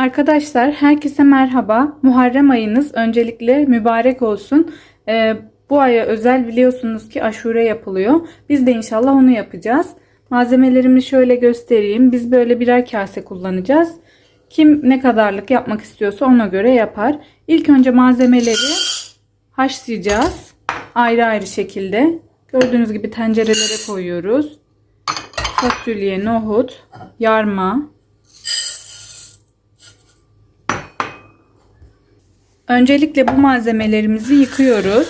Arkadaşlar herkese merhaba. Muharrem ayınız öncelikle mübarek olsun. Ee, bu aya özel biliyorsunuz ki aşure yapılıyor. Biz de inşallah onu yapacağız. Malzemelerimi şöyle göstereyim. Biz böyle birer kase kullanacağız. Kim ne kadarlık yapmak istiyorsa ona göre yapar. İlk önce malzemeleri haşlayacağız. Ayrı ayrı şekilde. Gördüğünüz gibi tencerelere koyuyoruz. Fasulye, nohut, yarma, Öncelikle bu malzemelerimizi yıkıyoruz.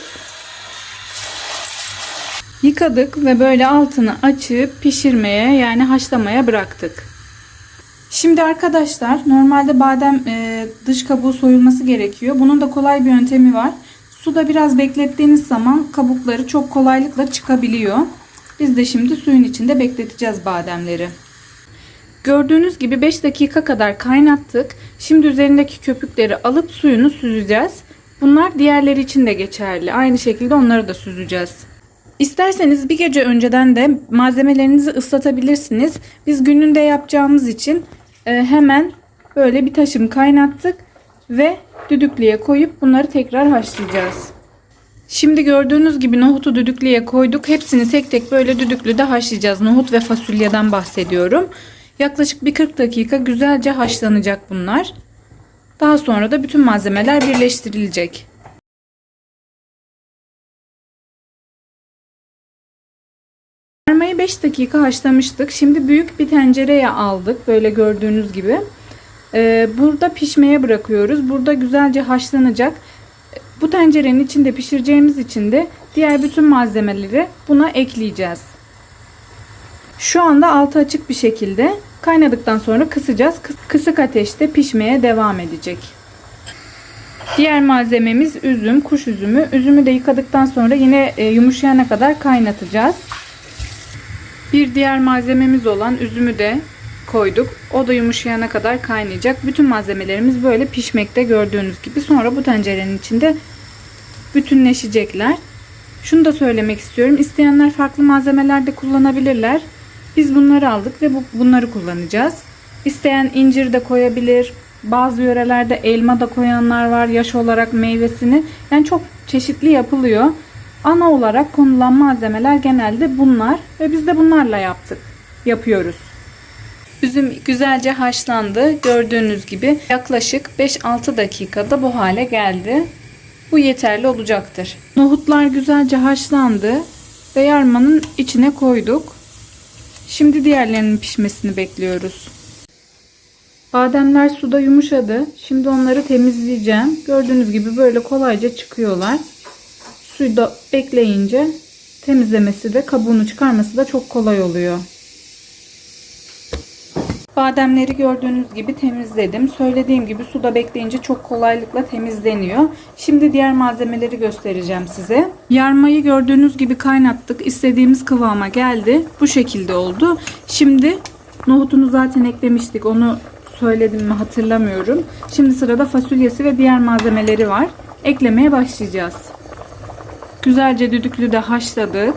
Yıkadık ve böyle altını açıp pişirmeye yani haşlamaya bıraktık. Şimdi arkadaşlar normalde badem e, dış kabuğu soyulması gerekiyor. Bunun da kolay bir yöntemi var. Suda biraz beklettiğiniz zaman kabukları çok kolaylıkla çıkabiliyor. Biz de şimdi suyun içinde bekleteceğiz bademleri. Gördüğünüz gibi 5 dakika kadar kaynattık. Şimdi üzerindeki köpükleri alıp suyunu süzeceğiz. Bunlar diğerleri için de geçerli. Aynı şekilde onları da süzeceğiz. İsterseniz bir gece önceden de malzemelerinizi ıslatabilirsiniz. Biz gününde yapacağımız için e, hemen böyle bir taşım kaynattık ve düdüklüye koyup bunları tekrar haşlayacağız. Şimdi gördüğünüz gibi nohutu düdüklüye koyduk. Hepsini tek tek böyle düdüklüde haşlayacağız. Nohut ve fasulyeden bahsediyorum. Yaklaşık bir 40 dakika güzelce haşlanacak bunlar. Daha sonra da bütün malzemeler birleştirilecek. Sarmayı 5 dakika haşlamıştık. Şimdi büyük bir tencereye aldık. Böyle gördüğünüz gibi. Ee, burada pişmeye bırakıyoruz. Burada güzelce haşlanacak. Bu tencerenin içinde pişireceğimiz için de diğer bütün malzemeleri buna ekleyeceğiz. Şu anda altı açık bir şekilde kaynadıktan sonra kısacağız. Kısık ateşte pişmeye devam edecek. Diğer malzememiz üzüm, kuş üzümü. Üzümü de yıkadıktan sonra yine e, yumuşayana kadar kaynatacağız. Bir diğer malzememiz olan üzümü de koyduk. O da yumuşayana kadar kaynayacak. Bütün malzemelerimiz böyle pişmekte gördüğünüz gibi. Sonra bu tencerenin içinde bütünleşecekler. Şunu da söylemek istiyorum. İsteyenler farklı malzemeler de kullanabilirler. Biz bunları aldık ve bu, bunları kullanacağız. İsteyen incir de koyabilir. Bazı yörelerde elma da koyanlar var. Yaş olarak meyvesini. Yani çok çeşitli yapılıyor. Ana olarak konulan malzemeler genelde bunlar. Ve biz de bunlarla yaptık. Yapıyoruz. Üzüm güzelce haşlandı. Gördüğünüz gibi yaklaşık 5-6 dakikada bu hale geldi. Bu yeterli olacaktır. Nohutlar güzelce haşlandı ve yarmanın içine koyduk. Şimdi diğerlerinin pişmesini bekliyoruz. Bademler suda yumuşadı. Şimdi onları temizleyeceğim. Gördüğünüz gibi böyle kolayca çıkıyorlar. Suyda bekleyince temizlemesi de kabuğunu çıkarması da çok kolay oluyor. Bademleri gördüğünüz gibi temizledim. Söylediğim gibi suda bekleyince çok kolaylıkla temizleniyor. Şimdi diğer malzemeleri göstereceğim size. Yarmayı gördüğünüz gibi kaynattık. İstediğimiz kıvama geldi. Bu şekilde oldu. Şimdi nohutunu zaten eklemiştik. Onu söyledim mi hatırlamıyorum. Şimdi sırada fasulyesi ve diğer malzemeleri var. Eklemeye başlayacağız. Güzelce düdüklü de haşladık.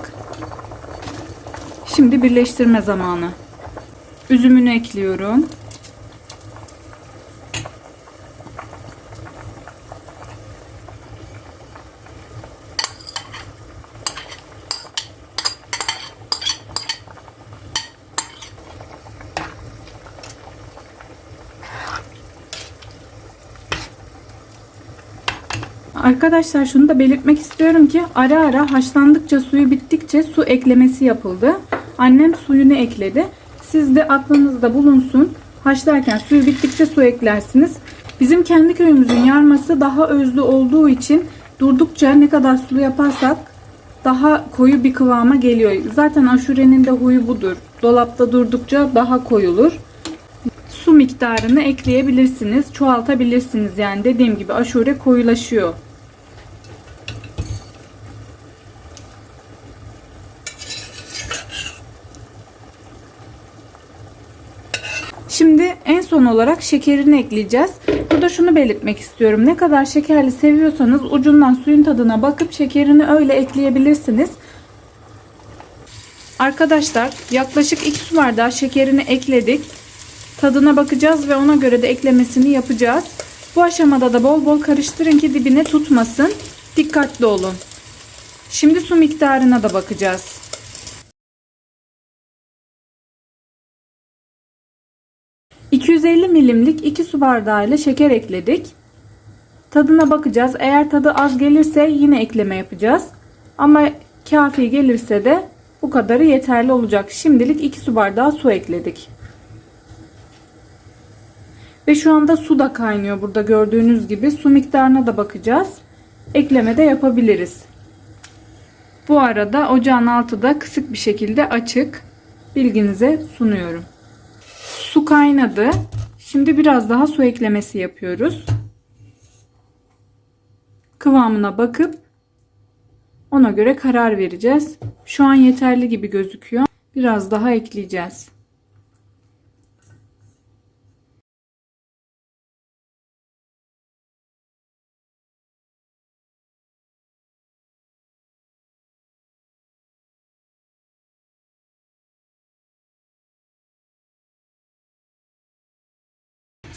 Şimdi birleştirme zamanı. Üzümünü ekliyorum. Arkadaşlar şunu da belirtmek istiyorum ki ara ara haşlandıkça suyu bittikçe su eklemesi yapıldı. Annem suyunu ekledi. Siz de aklınızda bulunsun. Haşlarken suyu bittikçe su eklersiniz. Bizim kendi köyümüzün yarması daha özlü olduğu için durdukça ne kadar sulu yaparsak daha koyu bir kıvama geliyor. Zaten aşurenin de huyu budur. Dolapta durdukça daha koyulur. Su miktarını ekleyebilirsiniz, çoğaltabilirsiniz. Yani dediğim gibi aşure koyulaşıyor. Olarak şekerini ekleyeceğiz. Burada şunu belirtmek istiyorum. Ne kadar şekerli seviyorsanız ucundan suyun tadına bakıp şekerini öyle ekleyebilirsiniz. Arkadaşlar yaklaşık 2 su bardağı şekerini ekledik. Tadına bakacağız ve ona göre de eklemesini yapacağız. Bu aşamada da bol bol karıştırın ki dibine tutmasın. Dikkatli olun. Şimdi su miktarına da bakacağız. ...250 milimlik 2 su bardağı ile şeker ekledik. Tadına bakacağız. Eğer tadı az gelirse yine ekleme yapacağız. Ama kafi gelirse de bu kadarı yeterli olacak. Şimdilik 2 su bardağı su ekledik. Ve şu anda su da kaynıyor burada gördüğünüz gibi. Su miktarına da bakacağız. Ekleme de yapabiliriz. Bu arada ocağın altı da kısık bir şekilde açık. Bilginize sunuyorum. Su kaynadı. Şimdi biraz daha su eklemesi yapıyoruz. Kıvamına bakıp ona göre karar vereceğiz. Şu an yeterli gibi gözüküyor. Biraz daha ekleyeceğiz.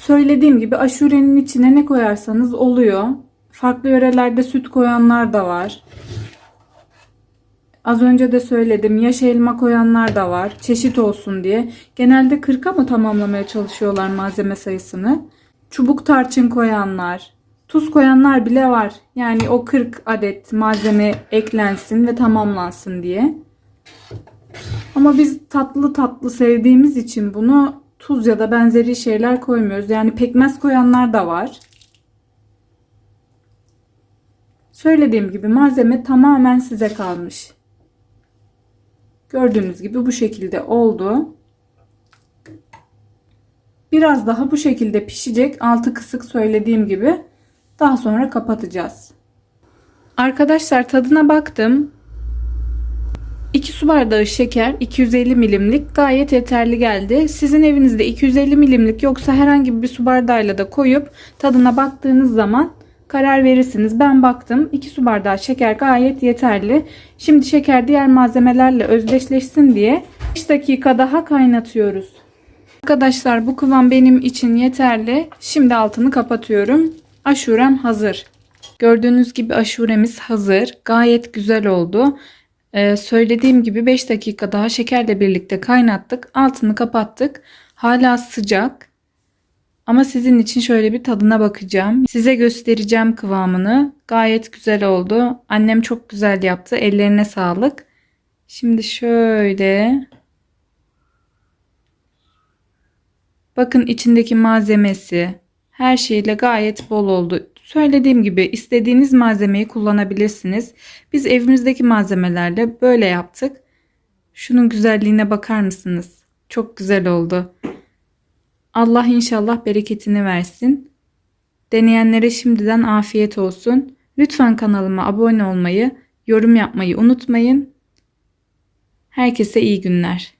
Söylediğim gibi aşurenin içine ne koyarsanız oluyor. Farklı yörelerde süt koyanlar da var. Az önce de söyledim yaş elma koyanlar da var. Çeşit olsun diye. Genelde 40'a mı tamamlamaya çalışıyorlar malzeme sayısını? Çubuk tarçın koyanlar, tuz koyanlar bile var. Yani o 40 adet malzeme eklensin ve tamamlansın diye. Ama biz tatlı tatlı sevdiğimiz için bunu tuz ya da benzeri şeyler koymuyoruz. Yani pekmez koyanlar da var. Söylediğim gibi malzeme tamamen size kalmış. Gördüğünüz gibi bu şekilde oldu. Biraz daha bu şekilde pişecek. Altı kısık söylediğim gibi. Daha sonra kapatacağız. Arkadaşlar tadına baktım. 2 su bardağı şeker 250 milimlik gayet yeterli geldi. Sizin evinizde 250 milimlik yoksa herhangi bir su bardağıyla da koyup tadına baktığınız zaman karar verirsiniz. Ben baktım 2 su bardağı şeker gayet yeterli. Şimdi şeker diğer malzemelerle özdeşleşsin diye 5 dakika daha kaynatıyoruz. Arkadaşlar bu kıvam benim için yeterli. Şimdi altını kapatıyorum. Aşurem hazır. Gördüğünüz gibi aşuremiz hazır. Gayet güzel oldu. Ee, söylediğim gibi 5 dakika daha şekerle birlikte kaynattık. Altını kapattık. Hala sıcak. Ama sizin için şöyle bir tadına bakacağım. Size göstereceğim kıvamını. Gayet güzel oldu. Annem çok güzel yaptı. Ellerine sağlık. Şimdi şöyle Bakın içindeki malzemesi her şeyle gayet bol oldu. Söylediğim gibi istediğiniz malzemeyi kullanabilirsiniz. Biz evimizdeki malzemelerle böyle yaptık. Şunun güzelliğine bakar mısınız? Çok güzel oldu. Allah inşallah bereketini versin. Deneyenlere şimdiden afiyet olsun. Lütfen kanalıma abone olmayı, yorum yapmayı unutmayın. Herkese iyi günler.